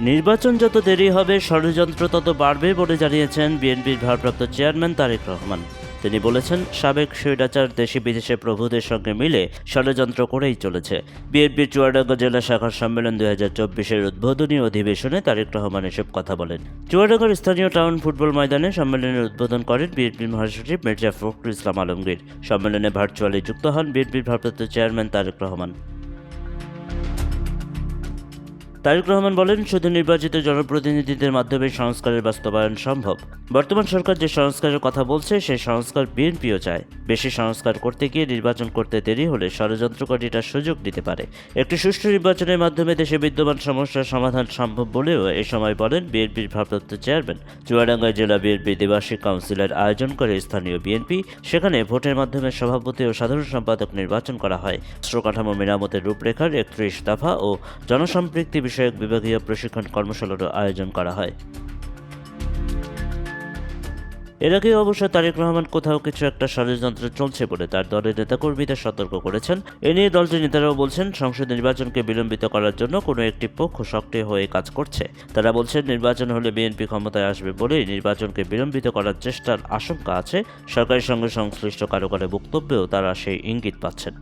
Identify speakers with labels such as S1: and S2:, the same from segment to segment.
S1: নির্বাচন যত দেরি হবে, ষড়যন্ত্র তত বাড়বে বলে জানিয়েছেন বিএনপির ভারপ্রাপ্ত চেয়ারম্যান তারেক রহমান। তিনি বলেছেন, সাবেক স্বৈরাচার দেশে বিদেশে প্রভুদের সঙ্গে মিলে ষড়যন্ত্র করেই চলেছে। বিএনপির চুয়াডাঙ্গা জেলা শাখার সম্মেলন দুই হাজার চব্বিশের উদ্বোধনী অধিবেশনে তারেক রহমান এসব কথা বলেন। চুয়াডাঙ্গার স্থানীয় টাউন ফুটবল ময়দানে সম্মেলনের উদ্বোধন করেন বিএনপির মহাসচিব মির্জা ফখরুল ইসলাম আলমগীর। সম্মেলনে ভার্চুয়ালি যুক্ত হন বিএনপির ভারপ্রাপ্ত চেয়ারম্যান তারেক রহমান। তারেক রহমান বলেন, শুধু নির্বাচিত জনপ্রতিনিধিদের মাধ্যমে সংস্কারের বাস্তবায়ন সম্ভব। বর্তমান সরকার যে সংস্কারের কথা বলছে, সেই সংস্কার বিএনপিও চায়। বেশি সংস্কার করতে গিয়ে নির্বাচন করতে দেরি হলে ষড়যন্ত্রকারীরা সুযোগ দিতে পারে। একটি সুষ্ঠু নির্বাচনের মাধ্যমে দেশে বিদ্যমান সমস্যার সমাধান সম্ভব বলেও এ সময় বলেন বিএনপির ভারপ্রাপ্ত চেয়ারম্যান। চুয়াডাঙ্গায় জেলা বিএনপি দ্বিবার্ষিক কাউন্সিলের আয়োজন করে স্থানীয় বিএনপি। সেখানে ভোটের মাধ্যমে সভাপতি ও সাধারণ সম্পাদক নির্বাচন করা হয়। রাষ্ট্র কাঠামো মেরামতের রূপরেখার একত্রিশ দফা ও জনসম্পৃক্তি বিষয়ক বিভাগীয় প্রশিক্ষণ কর্মশালারও আয়োজন করা হয়। এর আগে অবশ্য তারেক রহমান কোথাও কিছু একটা ষড়যন্ত্র চলছে বলে তার দলের নেতাকর্মীদের সতর্ক করেছেন। এ নিয়ে দলটির নেতারাও বলছেন, সংসদ নির্বাচনকে বিলম্বিত করার জন্য কোনো একটি পক্ষ সক্রিয় হয়ে কাজ করছে। তারা বলছেন, নির্বাচন হলে বিএনপি ক্ষমতায় আসবে বলেই নির্বাচনকে বিলম্বিত করার চেষ্টার আশঙ্কা আছে। সরকারের সঙ্গে সংশ্লিষ্ট কারও কারও বক্তব্যেও তারা সেই ইঙ্গিত পাচ্ছেন।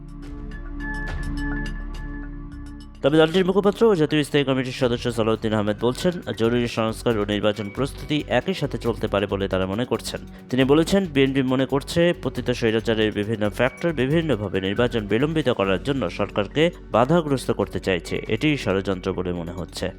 S1: তবে দলটির মুখপাত্র ও জাতীয় স্থায়ী কমিটির সদস্য সালাউদ্দিন আহমেদ বলছেন, জরুরি সংস্কার ও নির্বাচন প্রস্তুতি একই সাথে চলতে পারে বলে তারা মনে করছেন। তিনি বলেছেন, বিএনপি মনে করছে, পতিত স্বৈরাচারের বিভিন্ন ফ্যাক্টর বিভিন্নভাবে নির্বাচন বিলম্বিত করার জন্য সরকারকে বাধাগ্রস্ত করতে চাইছে। এটি ষড়যন্ত্র বলে মনে হচ্ছে।